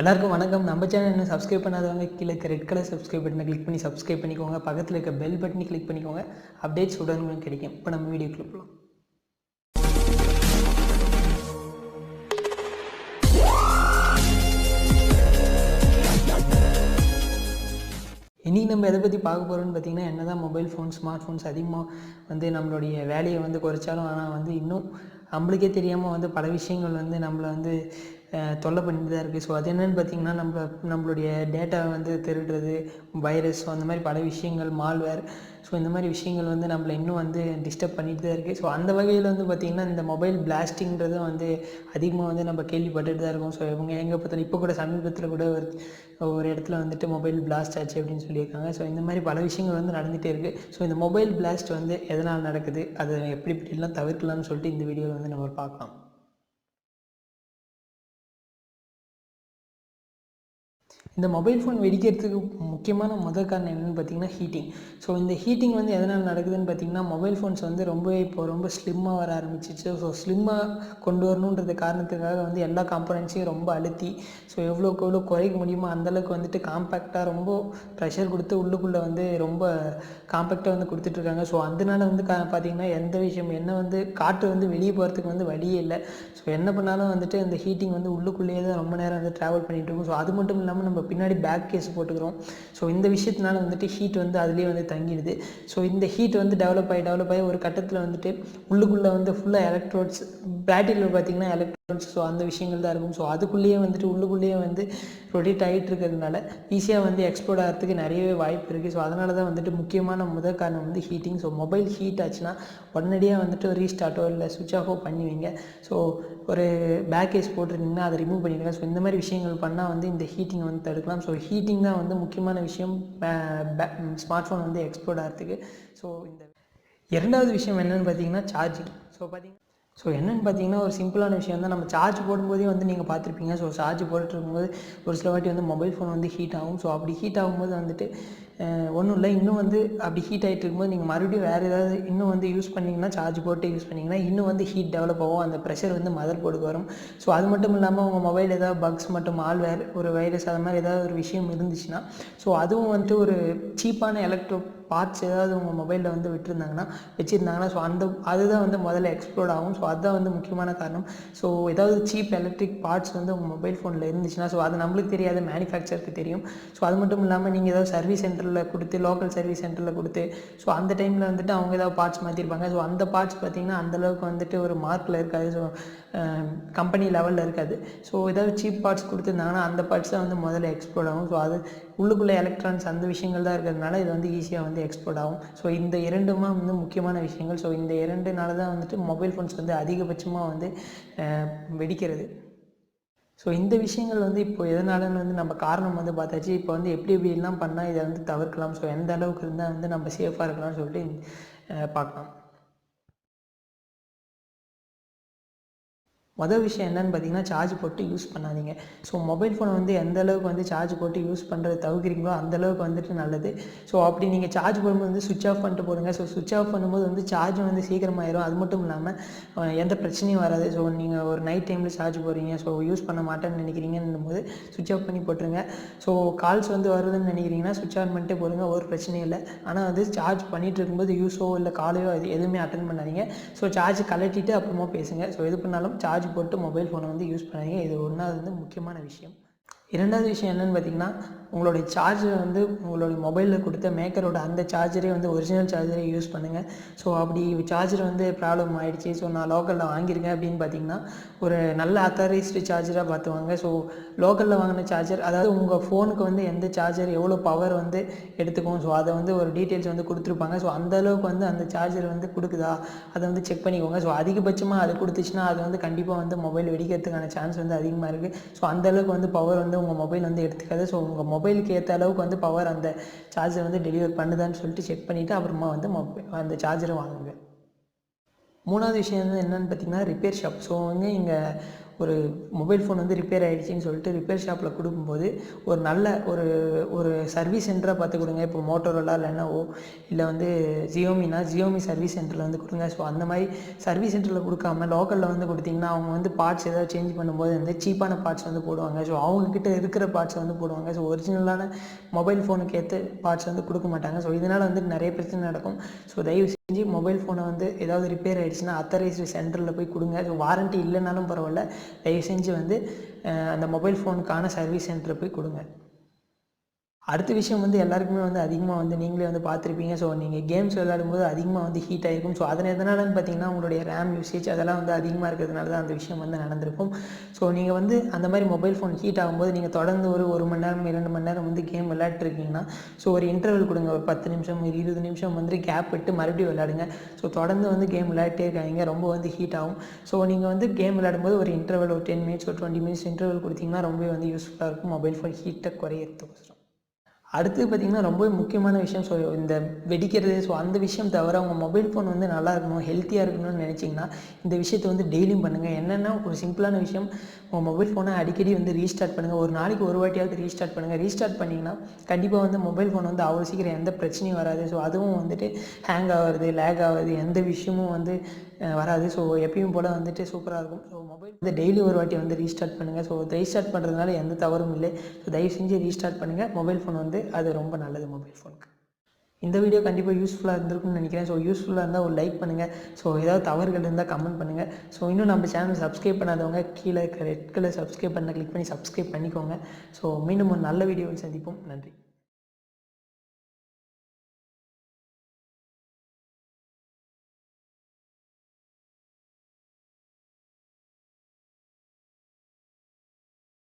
எல்லாருக்கும் வணக்கம். நம்ம சேனல் இன்னும் சப்ஸ்கிரைப் பண்ணாதவங்க கீழே இருக்க ரெட் கலர் சப்ஸ்கிரைப் பட்டனை கிளிக் பண்ணி சப்ஸ்கிரைப் பண்ணிக்கோங்க. பக்கத்தில் இருக்க பெல் பட்டனை கிளிக் பண்ணிக்கோங்க. அப்டேட்ஸ் உடனே கிடைக்கும். இப்போ நம்ம வீடியோக்குள்ள போகலாம் இன்றைக்கி நம்ம எதை பற்றி பார்க்க போகிறோம்னு பார்த்தீங்கன்னா என்ன தான் மொபைல் ஃபோன் ஸ்மார்ட் ஃபோன்ஸ் அதிகமாக வந்து நம்மளுடைய வேலையை வந்து குறைச்சாலும் ஆனால் வந்து இன்னும் நம்மளுக்கே தெரியாமல் வந்து பல விஷயங்கள் வந்து நம்மளை வந்து தொல்லை பண்ணிட்டு தான் இருக்குது ஸோ அது என்னென்னு பார்த்தீங்கன்னா நம்ம நம்மளுடைய டேட்டாவை வந்து திருடுறது வைரஸ் ஸோ அந்த மாதிரி பல விஷயங்கள் மால்வேர் ஸோ இந்த மாதிரி விஷயங்கள் வந்து நம்மளை இன்னும் வந்து டிஸ்டர்ப் பண்ணிட்டு தான் இருக்குது ஸோ அந்த வகையில் வந்து பார்த்திங்கன்னா இந்த மொபைல் பிளாஸ்டிங்கிறதும் வந்து அதிகமாக வந்து நம்ம கேள்விப்பட்டுட்டு தான் இருக்கோம். ஸோ இவங்க எங்கே பார்த்தாலும் இப்போ கூட சமீபத்தில் கூட ஒரு ஒரு இடத்துல வந்துட்டு மொபைல் பிளாஸ்ட் ஆச்சு அப்படின்னு சொல்லியிருக்காங்க. ஸோ இந்த மாதிரி பல விஷயங்கள் வந்து நடந்துகிட்டே இருக்குது ஸோ இந்த மொபைல் பிளாஸ்ட் வந்து எதனால் நடக்குது? அதை எப்படி இப்படிலாம் தவிர்க்கலாம்னு சொல்லிட்டு இந்த வீடியோவில் வந்து நம்ம பார்க்கலாம். இந்த மொபைல் ஃபோன் வெடிக்கிறதுக்கு முக்கியமான முதல் காரணம் என்னென்னு பார்த்தீங்கன்னா ஹீட்டிங் ஸோ இந்த ஹீட்டிங் வந்து எதனால் நடக்குதுன்னு பார்த்தீங்கன்னா மொபைல் ஃபோன்ஸ் வந்து ரொம்ப இப்போ ரொம்ப ஸ்லிம்மாக வர ஆரம்பிச்சிச்சு. ஸோ ஸ்லிம்மாக கொண்டு வரணுன்றது காரணத்துக்காக வந்து எல்லா காம்பனன்ட்ஸையும் ரொம்ப அழுத்தி ஸோ எவ்வளோக்கு எவ்வளோ குறைக்க முடியுமோ அந்தளவுக்கு வந்துட்டு காம்பேக்டாக ரொம்ப ப்ரெஷர் கொடுத்து உள்ளுக்குள்ளே வந்து ரொம்ப காம்பேக்டாக வந்து கொடுத்துட்ருக்காங்க. ஸோ அதனால வந்து கா பார்த்தீங்கன்னா எந்த விஷயம் என்ன வந்து காற்று வந்து வெளியே போகிறதுக்கு வந்து வழியே இல்லை. ஸோ என்ன பண்ணாலும் வந்துட்டு இந்த ஹீட்டிங் வந்து உள்ளுக்குள்ளேயே தான் ரொம்ப நேரம் வந்து ட்ராவல் பண்ணிகிட்டு இருக்கும். ஸோ அது மட்டும் இல்லாமல் நம்ம பின்னாடி பேக் கேஸ் போட்டுக்கிறோம். ஸோ இந்த விஷயத்தினால வந்துட்டு ஹீட் வந்து அதுலேயே வந்து தங்கிடுது. ஸோ இந்த ஹீட் வந்து டெவலப் ஆகி டெவலப் ஆகி ஒரு கட்டத்தில் வந்துட்டு உள்ளுக்குள்ளே வந்து ஃபுல்லாக எலக்ட்ரோட்ஸ் பேட்டரியில் பார்த்தீங்கன்னா எலக்ட்ரானிக்ஸ் ஸோ அந்த விஷயங்கள் தான் இருக்கும். ஸோ அதுக்குள்ளேயே வந்துட்டு உள்ளுக்குள்ளேயே வந்து ரொட்டேட் ஆகிட்டு இருக்கிறதுனால ஈஸியாக வந்து எக்ஸ்போர்ட் ஆகிறதுக்கு நிறையவே வாய்ப்பு இருக்குது ஸோ அதனால தான் வந்துட்டு முக்கியமான முதல் காரணம் வந்து ஹீட்டிங் ஸோ மொபைல் ஹீட் ஆச்சுன்னா உடனடியாக வந்துட்டு ரீஸ்டார்ட்டோ இல்லை சுவிட்ச் ஆஃபோ பண்ணுவீங்க. ஸோ ஒரு பேக் கேஸ் போட்டிருந்தீங்கன்னா அதை ரிமூவ் பண்ணிடுங்க. ஸோ இந்த மாதிரி விஷயங்கள் பண்ணால் வந்து இந்த ஹீட்டிங் வந்து தடுக்கலாம். ஸோ ஹீட்டிங் தான் வந்து முக்கியமான விஷயம் ஸ்மார்ட் ஃபோன் வந்து எக்ஸ்ப்ளோர்ட் ஆகிறதுக்கு ஸோ இந்த இரண்டாவது விஷயம் என்னென்னு பார்த்தீங்கன்னா சார்ஜிங் ஸோ பார்த்தீங்கன்னா ஸோ என்னென்னு பார்த்தீங்கன்னா ஒரு சிம்பிளான விஷயம் தான் நம்ம சார்ஜ் போடும்போதே வந்து நீங்கள் பார்த்துருப்பீங்க ஸோ சார்ஜ் போட்டுருக்கும்போது ஒரு சில வாட்டி வந்து மொபைல் ஃபோன் வந்து ஹீட் ஆகும். ஸோ அப்படி ஹீட் ஆகும்போது வந்துட்டு ஒன்றும் இல்லை. இன்னும் வந்து அப்படி ஹீட் ஆகிட்டு இருக்கும்போது நீங்கள் மறுபடியும் வேறு ஏதாவது இன்னும் வந்து யூஸ் பண்ணிங்கன்னா சார்ஜ் போட்டு யூஸ் பண்ணிங்கன்னா இன்னும் வந்து ஹீட் டெவலப் ஆகும். அந்த ப்ரெஷர் வந்து மதர் போர்டுக்கு வரும். ஸோ அது மட்டும் இல்லாமல் உங்கள் மொபைல் ஏதாவது பக்ஸ் மட்டும் ஆல்வேர் ஒரு வைரஸ் அது மாதிரி ஏதாவது ஒரு விஷயம் இருந்துச்சுன்னா ஸோ அதுவும் வந்துட்டு ஒரு சீப்பான எலக்ட்ரோ பார்ட்ஸ் ஏதாவது உங்கள் மொபைலில் வந்து விட்டுருந்தாங்கன்னா வச்சுருந்தாங்கன்னா ஸோ அந்த அதுதான் வந்து முதல்ல எக்ஸ்ப்ளோர்ட் ஆகும். ஸோ அதுதான் வந்து முக்கியமான காரணம். ஸோ ஏதாவது சீப் எலக்ட்ரிக் பார்ட்ஸ் வந்து உங்கள் மொபைல் ஃபோனில் இருந்துச்சுன்னா ஸோ அது நம்மளுக்கு தெரியாத மேனுஃபேக்சருக்கு தெரியும். ஸோ அது மட்டும் இல்லாமல் நீங்கள் ஏதாவது சர்வீஸ் சென்டரில் கொடுத்து லோக்கல் சர்வீஸ் சென்டரில் கொடுத்து ஸோ அந்த டைமில் வந்துட்டு அவங்க ஏதாவது பார்ட்ஸ் மாற்றிருப்பாங்க ஸோ அந்த பார்ட்ஸ் பார்த்திங்கன்னா அந்தளவுக்கு வந்துட்டு ஒரு மார்க்கில் இருக்காது. ஸோ கம்பெனி லெவலில் இருக்காது. ஸோ ஏதாவது சீப் பார்ட்ஸ் கொடுத்துருந்தாங்கன்னா அந்த பார்ட்ஸ் தான் வந்து முதல்ல எக்ஸ்போர்ட் ஆகும். ஸோ அது உள்ளுக்குள்ளே எலக்ட்ரான்ஸ் அந்த விஷயங்கள் தான் இருக்கிறதுனால இது வந்து ஈஸியாக வந்து எக்ஸ்போர்ட் ஆகும். ஸோ இந்த இரண்டுமே வந்து முக்கியமான விஷயங்கள். ஸோ இந்த இரண்டுனால தான் வந்துட்டு மொபைல் ஃபோன்ஸ் வந்து அதிகபட்சமாக வந்து வெடிக்கிறது. ஸோ இந்த விஷயங்கள் வந்து இப்போ எதனாலன்னு வந்து நம்ம காரணம் வந்து பார்த்தாச்சு. இப்போ வந்து எப்படி எப்படிலாம் பண்ணால் இதை வந்து தவிர்க்கலாம். ஸோ எந்த அளவுக்கு இருந்தால் வந்து நம்ம சேஃபாக இருக்கலாம்னு சொல்லிட்டு பார்க்கலாம். மொதல் விஷயம் என்னென்னு பார்த்தீங்கன்னா சார்ஜ் போட்டு யூஸ் பண்ணாதீங்க. ஸோ மொபைல் ஃபோனை வந்து எந்த அளவுக்கு வந்து சார்ஜ் போட்டு யூஸ் பண்ணுறது தவிர்க்கிறீங்களோ அந்த அளவுக்கு வந்துட்டு நல்லது. ஸோ அப்படி நீங்கள் சார்ஜ் போடும்போது வந்து சுவிட்ச் ஆஃப் பண்ணிட்டு போடுங்க. ஸோ சுவிட்ச் ஆஃப் பண்ணும்போது வந்து சார்ஜ் வந்து சீக்கிரமாயிரும். அது மட்டும் இல்லாமல் எந்த பிரச்சனையும் வராது. ஸோ நீங்கள் ஒரு நைட் டைமில் சார்ஜ் போடுறீங்க. ஸோ யூஸ் பண்ண மாட்டேன்னு நினைக்கிறீங்கன்னும் போது சுவிட்ச் ஆஃப் பண்ணி போட்டுருங்க. ஸோ கால்ஸ் வந்து வருதுன்னு நினைக்கிறீங்கன்னா சுவிட்ச் ஆன் பண்ணிட்டு போடுங்க. ஒரு பிரச்சனையும் இல்லை. ஆனால் வந்து சார்ஜ் பண்ணிட்டு இருக்கும்போது யூஸோ இல்லை காலையோ எதுவுமே அட்டன் பண்ணாதீங்க. ஸோ சார்ஜ் கலட்டிட்டு அப்புறமா பேசுங்க. ஸோ எது பண்ணாலும் சார்ஜ் போட்டு மொபைல் ஃபோனை வந்து யூஸ் பண்ணாதீங்க. இது ஒன்றாவது வந்து முக்கியமான விஷயம். இரண்டாவது விஷயம் என்னென்னு பார்த்தீங்கன்னா உங்களுடைய சார்ஜர் வந்து உங்களுடைய மொபைலில் கொடுத்த மேக்கரோட அந்த சார்ஜரே வந்து ஒரிஜினல் சார்ஜரே யூஸ் பண்ணுங்கள் ஸோ அப்படி சார்ஜர் வந்து ப்ராப்ளம் ஆகிடுச்சு ஸோ நான் லோக்கலில் வாங்கியிருக்கேன் அப்படின்னு பார்த்தீங்கன்னா ஒரு நல்ல அத்தாரைஸ்டு சார்ஜராக பார்த்து வாங்க ஸோ லோக்கலில் வாங்கின சார்ஜர் அதாவது உங்கள் ஃபோனுக்கு வந்து எந்த சார்ஜர் எவ்வளோ பவர் வந்து எடுத்துக்கும்? ஸோ அதை வந்து ஒரு டீட்டெயில்ஸ் வந்து கொடுத்துருப்பாங்க. ஸோ அந்தளவுக்கு வந்து அந்த சார்ஜர் வந்து கொடுக்குதா? அதை வந்து செக் பண்ணிக்கோங்க. ஸோ அதிகபட்சமாக அது கொடுத்துச்சுன்னா அது வந்து கண்டிப்பாக வந்து மொபைல் வெடிக்கிறதுக்கான சான்ஸ் வந்து அதிகமாக இருக்குது ஸோ அந்த அளவுக்கு வந்து பவர் வந்து உங்கள் மொபைல் வந்து எடுத்துக்காது. ஸோ உங்கள் மொபைலுக்கு ஏற்ற அளவுக்கு வந்து பவர் அந்த சார்ஜர் வந்து டெலிவர் பண்ணுதான்னு சொல்லிட்டு செக் பண்ணிவிட்டு அப்புறமா வந்து மொபைல் அந்த சார்ஜரை வாங்குங்க. மூணாவது விஷயம் வந்து என்னென்னு பார்த்தீங்கன்னா ரிப்பேர் ஷாப் ஸோ வந்து இங்கே ஒரு மொபைல் ஃபோன் வந்து ரிப்பேர் ஆகிடுச்சின்னு சொல்லிட்டு ரிப்பேர் ஷாப்பில் கொடுக்கும்போது ஒரு நல்ல ஒரு ஒரு சர்வீஸ் சென்டராக பார்த்து கொடுங்க. இப்போ மோட்டோரோலா லெனோவோ இல்லை வந்து ஜியோமினா ஜியோமி சர்வீஸ் சென்டரில் வந்து கொடுங்க. ஸோ அந்த மாதிரி சர்வீஸ் சென்டரில் கொடுக்காம லோக்கலில் வந்து கொடுத்தீங்கன்னா அவங்க வந்து பார்ட்ஸ் ஏதாவது சேஞ்ச் பண்ணும்போது வந்து சீப்பான பார்ட்ஸ் வந்து போடுவாங்க. ஸோ அவங்கக்கிட்ட இருக்கிற பார்ட்ஸ் வந்து போடுவாங்க. ஸோ ஒரிஜினலான மொபைல் ஃபோனுக்கு ஏற்ற பார்ட்ஸ் வந்து கொடுக்க மாட்டாங்க. ஸோ இதனால் வந்து நிறைய பிரச்சனை நடக்கும். ஸோ தயவு செஞ்சு மொபைல் ஃபோனை வந்து ஏதாவது ரிப்பேர் ஆகிடுச்சுன்னா அத்தரைஸ்டு சென்டரில் போய் கொடுங்க. அது வாரண்ட்டி இல்லைனாலும் பரவாயில்ல. தயவு செஞ்சு வந்து அந்த மொபைல் ஃபோனுக்கான சர்வீஸ் சென்டரில் போய் கொடுங்க. அடுத்த விஷயம் வந்து எல்லாருக்குமே வந்து அதிகமாக வந்து நீங்களே வந்து பார்த்துருப்பீங்க. ஸோ நீங்கள் கேம்ஸ் விளையாடும்போது அதிகமாக வந்து ஹீட் ஆகிருக்கும் ஸோ அதன் எதனாலன்னு பார்த்தீங்கன்னா உங்களுடைய ரேம் யூசேஜ் அதெல்லாம் வந்து அதிகமாக இருக்கிறதுனால தான் அந்த விஷயம் வந்து நடந்திருக்கும். ஸோ நீங்கள் வந்து அந்த மாதிரி மொபைல் ஃபோன் ஹீட் ஆகும்போது நீங்கள் தொடர்ந்து ஒரு ஒரு மணி நேரம் இரண்டு மணி நேரம் வந்து கேம் விளையாட்டுருக்கீங்கன்னா ஸோ ஒரு இன்டர்வல் கொடுங்க. ஒரு பத்து நிமிஷம் ஒரு இருபது நிமிஷம் வந்து கேப் விட்டு மறுபடியும் விளையாடுங்க. ஸோ தொடர்ந்து வந்து கேம் விளையாட்டே இருக்காங்க ரொம்ப வந்து ஹீட் ஆகும். ஸோ நீங்கள் வந்து கேம் விளையாடும்போது ஒரு இன்டர்வல் ஒரு டென் மினிட்ஸ் ஒரு டுவெண்ட்டி மினிட்ஸ் இன்டர்வல் கொடுத்தீங்கன்னா ரொம்பவே வந்து யூஸ்ஃபுல்லாக இருக்கும். மொபைல் ஃபோன் ஹீட்டை குறையிறதுக்கோசரம். அடுத்து பார்த்திங்கன்னா ரொம்பவே முக்கியமான விஷயம் ஸோ இந்த வெடிக்கிறது. ஸோ அந்த விஷயம் தவிர உங்கள் மொபைல் ஃபோன் வந்து நல்லா இருக்கணும் ஹெல்த்தியாக இருக்கணும்னு நினச்சிங்கன்னா இந்த விஷயத்தை வந்து டெய்லியும் பண்ணுங்கள் என்னென்னா ஒரு சிம்பிளான விஷயம் உங்கள் மொபைல் ஃபோனை அடிக்கடி வந்து ரீஸ்டார்ட் பண்ணுங்கள் ஒரு நாளைக்கு ஒரு வாட்டியாவது ரீஸ்டார்ட் பண்ணுங்கள் ரீஸ்டார்ட் பண்ணிங்கன்னா கண்டிப்பாக வந்து மொபைல் ஃபோன் வந்து அவ்வளோ சீக்கிரம் எந்த பிரச்சனையும் வராது. ஸோ அதுவும் வந்துட்டு ஹேங் ஆகிறது லேக் ஆகிறது எந்த விஷயமும் வந்து வராது. ஸோ எப்பயும் போல் வந்துட்டு சூப்பராக இருக்கும். ஸோ இந்த டெய்லி ஒரு வாட்டி வந்து ரீஸ்டார்ட் பண்ணுங்கள் ஸோ ரீஸ்டார்ட் பண்ணுறதுனால எந்த தவறும் இல்லை. ஸோ தயவு செஞ்சு ரீஸ்டார்ட் பண்ணுங்கள் மொபைல் ஃபோன் வந்து அது ரொம்ப நல்லது மொபைல் ஃபோனுக்கு இந்த வீடியோ கண்டிப்பாக யூஸ்ஃபுல்லாக இருந்திருக்கும்னு நினைக்கிறேன். ஸோ யூஸ்ஃபுல்லாக இருந்தால் ஒரு லைக் பண்ணுங்கள் ஸோ ஏதாவது தவறுகள் இருந்தால் கமெண்ட் பண்ணுங்கள் ஸோ இன்னும் நம்ம சேனல் சப்ஸ்கிரைப் பண்ணாதவங்க கீழே ரெட் கலர் சப்ஸ்கிரைப் பண்ண கிளிக் பண்ணி சப்ஸ்கிரைப் பண்ணிக்கோங்க. ஸோ மீண்டும் ஒரு நல்ல வீடியோவில் சந்திப்போம். நன்றி.